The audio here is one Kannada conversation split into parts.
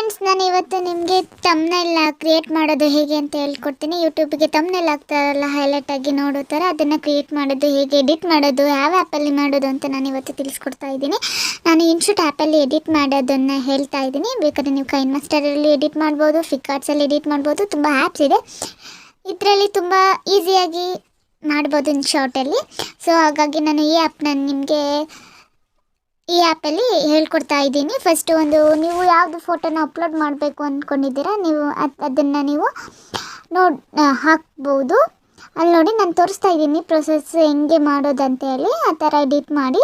ಫ್ರೆಂಡ್ಸ್ ನಾನು ಇವತ್ತು ನಿಮಗೆ ತಮ್ನೆಲ್ಲ ಕ್ರಿಯೇಟ್ ಮಾಡೋದು ಹೇಗೆ ಅಂತ ಹೇಳ್ಕೊಡ್ತೀನಿ. ಯೂಟ್ಯೂಬ್ಗೆ ತಮ್ನೆಲ್ ಆಗ್ತಾರಲ್ಲ ಹೈಲೈಟ್ ಆಗಿ ನೋಡೋ ಥರ ಅದನ್ನು ಕ್ರಿಯೇಟ್ ಮಾಡೋದು ಹೇಗೆ ಎಡಿಟ್ ಮಾಡೋದು, ಯಾವ ಆ್ಯಪಲ್ಲಿ ಮಾಡೋದು ಅಂತ ನಾನು ಇವತ್ತು ತಿಳಿಸ್ಕೊಡ್ತಾ ಇದ್ದೀನಿ. ನಾನು ಇನ್ಶೂಟ್ ಆ್ಯಪಲ್ಲಿ ಎಡಿಟ್ ಮಾಡೋದನ್ನು ಹೇಳ್ತಾ ಇದ್ದೀನಿ. ಬೇಕಾದ್ರೆ ನೀವು ಕೈನ್ ಮಾಸ್ಟರಲ್ಲಿ ಎಡಿಟ್ ಮಾಡ್ಬೋದು ಫ್ಲಿಪ್ಕಾರ್ಟ್ಸಲ್ಲಿ ಎಡಿಟ್ ಮಾಡ್ಬೋದು, ತುಂಬ ಆ್ಯಪ್ಸ್ ಇದೆ. ಇದರಲ್ಲಿ ತುಂಬ ಈಸಿಯಾಗಿ ಮಾಡ್ಬೋದು ಇನ್ ಶಾರ್ಟಲ್ಲಿ ಸೊ ಹಾಗಾಗಿ ನಾನು ಈ ಆ್ಯಪ್ನ ನಿಮಗೆ ಈ ಆ್ಯಪಲ್ಲಿ ಹೇಳ್ಕೊಡ್ತಾ ಇದ್ದೀನಿ. ಫಸ್ಟ್ ಒಂದು ನೀವು ಯಾವುದು ಫೋಟೋನ ಅಪ್ಲೋಡ್ ಮಾಡಬೇಕು ಅಂದ್ಕೊಂಡಿದ್ದೀರಾ ನೀವು ಅದು, ಅದನ್ನು ನೀವು ನೋಡ್ ಹಾಕ್ಬೋದು. ಅಲ್ಲಿ ನೋಡಿ ನಾನು ತೋರಿಸ್ತಾ ಇದ್ದೀನಿ ಪ್ರೊಸೆಸ್ ಹೆಂಗೆ ಅಂತ ಹೇಳಿ, ಆ ಥರ ಎಡಿಟ್ ಮಾಡಿ.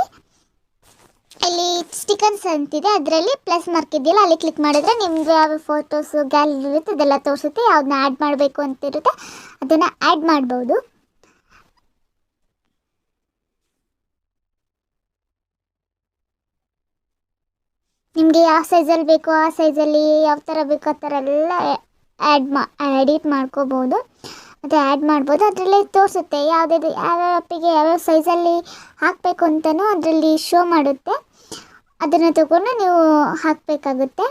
ಇಲ್ಲಿ ಸ್ಟಿಕನ್ಸ್ ಅಂತಿದೆ, ಅದರಲ್ಲಿ ಪ್ಲಸ್ ಮಾರ್ಕ್ ಇದೆಯಲ್ಲ, ಅಲ್ಲಿ ಕ್ಲಿಕ್ ಮಾಡಿದ್ರೆ ನಿಮ್ಮದು ಯಾವ ಫೋಟೋಸು ಗ್ಯಾಲರಿ ಇರುತ್ತೆ ಅದೆಲ್ಲ ತೋರಿಸುತ್ತೆ ಯಾವುದನ್ನ ಆ್ಯಡ್ ಮಾಡಬೇಕು ಅಂತಿರುತ್ತೆ ಅದನ್ನು ಆ್ಯಡ್ ಮಾಡ್ಬೋದು. ನಿಮಗೆ ಯಾವ ಸೈಜಲ್ಲಿ ಬೇಕೋ ಆ ಸೈಜಲ್ಲಿ ಯಾವ ಥರ ಬೇಕೋ ಆ ಥರ ಎಲ್ಲ ಆ್ಯಡ್ ಮಾ ಎಡಿಟ್ ಮಾಡ್ಕೋಬೋದು. ಮತ್ತು ಆ್ಯಡ್ ಮಾಡ್ಬೋದು. ಅದರಲ್ಲಿ ತೋರಿಸುತ್ತೆ ಯಾವುದೇ ಯಾವ್ಯಾವ ಆ್ಯಪಿಗೆ ಯಾವ್ಯಾವ ಸೈಜಲ್ಲಿ ಹಾಕಬೇಕು ಅಂತಲೂ ಅದರಲ್ಲಿ ಶೋ ಮಾಡುತ್ತೆ. ಅದನ್ನು ತಗೊಂಡು ನೀವು ಹಾಕಬೇಕಾಗುತ್ತೆ.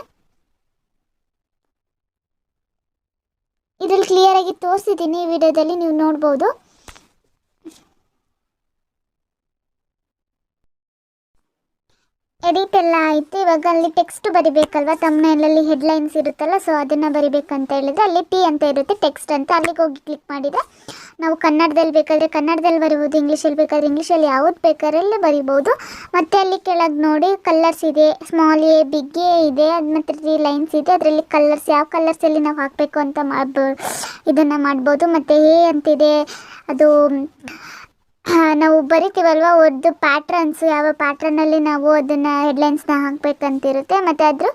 ಇದರಲ್ಲಿ ಕ್ಲಿಯರಾಗಿ ತೋರಿಸಿದ್ದೀನಿ ವಿಡಿಯೋದಲ್ಲಿ, ನೀವು ನೋಡ್ಬೋದು. ಎಡಿಟ್ ಎಲ್ಲ ಆಯಿತು. ಇವಾಗ ಅಲ್ಲಿ ಟೆಕ್ಸ್ಟ್ ಬರಿಬೇಕಲ್ವ? ತಮ್ಮನಲ್ಲಿ ಹೆಡ್ಲೈನ್ಸ್ ಇರುತ್ತಲ್ಲ ಸೊ ಅದನ್ನು ಬರಿಬೇಕಂತ ಹೇಳಿದ್ರೆ ಅಲ್ಲಿ ಟಿ ಅಂತ ಇರುತ್ತೆ ಟೆಕ್ಸ್ಟ್ ಅಂತ. ಅಲ್ಲಿಗೆ ಹೋಗಿ ಕ್ಲಿಕ್ ಮಾಡಿದರೆ ನಾವು ಕನ್ನಡದಲ್ಲಿ ಬೇಕಾದರೆ ಕನ್ನಡದಲ್ಲಿ ಬರಿಬೋದು ಇಂಗ್ಲೀಷಲ್ಲಿ ಬೇಕಾದ್ರೆ ಇಂಗ್ಲೀಷಲ್ಲಿ ಯಾವ್ದು ಬೇಕಾದ್ರಲ್ಲೇ ಬರಿಬೋದು. ಮತ್ತು ಅಲ್ಲಿ ಕೆಳಗೆ ನೋಡಿ ಕಲರ್ಸ್ ಇದೆ ಸ್ಮಾಲ್ ಎ ಬಿಗ್ ಎ ಇದೆ, ಅದು ಮತ್ತು ತ್ರೀ ಲೈನ್ಸ್ ಇದೆ. ಅದರಲ್ಲಿ ಕಲರ್ಸ್ ಯಾವ ಕಲರ್ಸಲ್ಲಿ ನಾವು ಹಾಕಬೇಕು ಅಂತ ಮಾಡ್ಬೋ ಇದನ್ನು ಮಾಡ್ಬೋದು. ಮತ್ತು ಎ ಅಂತಿದೆ, ಅದು ನಾವು ಬರಿತೀವಲ್ವ? ಒಂದು ಪ್ಯಾಟ್ರನ್ಸ್ ಯಾವ ಪ್ಯಾಟ್ರನಲ್ಲಿ ನಾವು ಅದನ್ನು ಹೆಡ್ಲೈನ್ಸ್ನ ಹಾಕಬೇಕಂತಿರುತ್ತೆ. ಮತ್ತು ಅದ್ರ,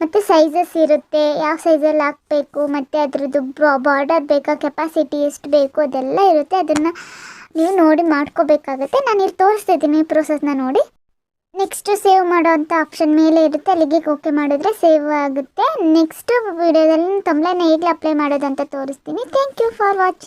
ಮತ್ತು ಸೈಜಸ್ ಇರುತ್ತೆ. ಯಾವ ಸೈಜಲ್ಲಿ ಹಾಕಬೇಕು, ಮತ್ತು ಅದರದ್ದು ಬಾರ್ಡರ್ ಬೇಕಾ ಕೆಪಾಸಿಟಿ ಎಷ್ಟು ಬೇಕು, ಅದೆಲ್ಲ ಇರುತ್ತೆ. ಅದನ್ನು ನೀವು ನೋಡಿ ಮಾಡ್ಕೋಬೇಕಾಗತ್ತೆ. ನಾನು ಇಲ್ಲಿ ತೋರಿಸ್ತಿದ್ದೀನಿ ಪ್ರೊಸೆಸ್ನ ನೋಡಿ. ನೆಕ್ಸ್ಟ್ ಸೇವ್ ಮಾಡೋ ಅಂಥ ಆಪ್ಷನ್ ಮೇಲೆ ಇರುತ್ತೆ. ಅಲ್ಲಿಗೆ ಓಕೆ ಮಾಡಿದ್ರೆ ಸೇವ್ ಆಗುತ್ತೆ. ನೆಕ್ಸ್ಟ್ ವಿಡಿಯೋದಲ್ಲಿ ತಮ್ಲೈನ ಹೇಗೆ ಅಪ್ಲೈ ಮಾಡೋದಂತ ತೋರಿಸ್ತೀನಿ. Thank you for watching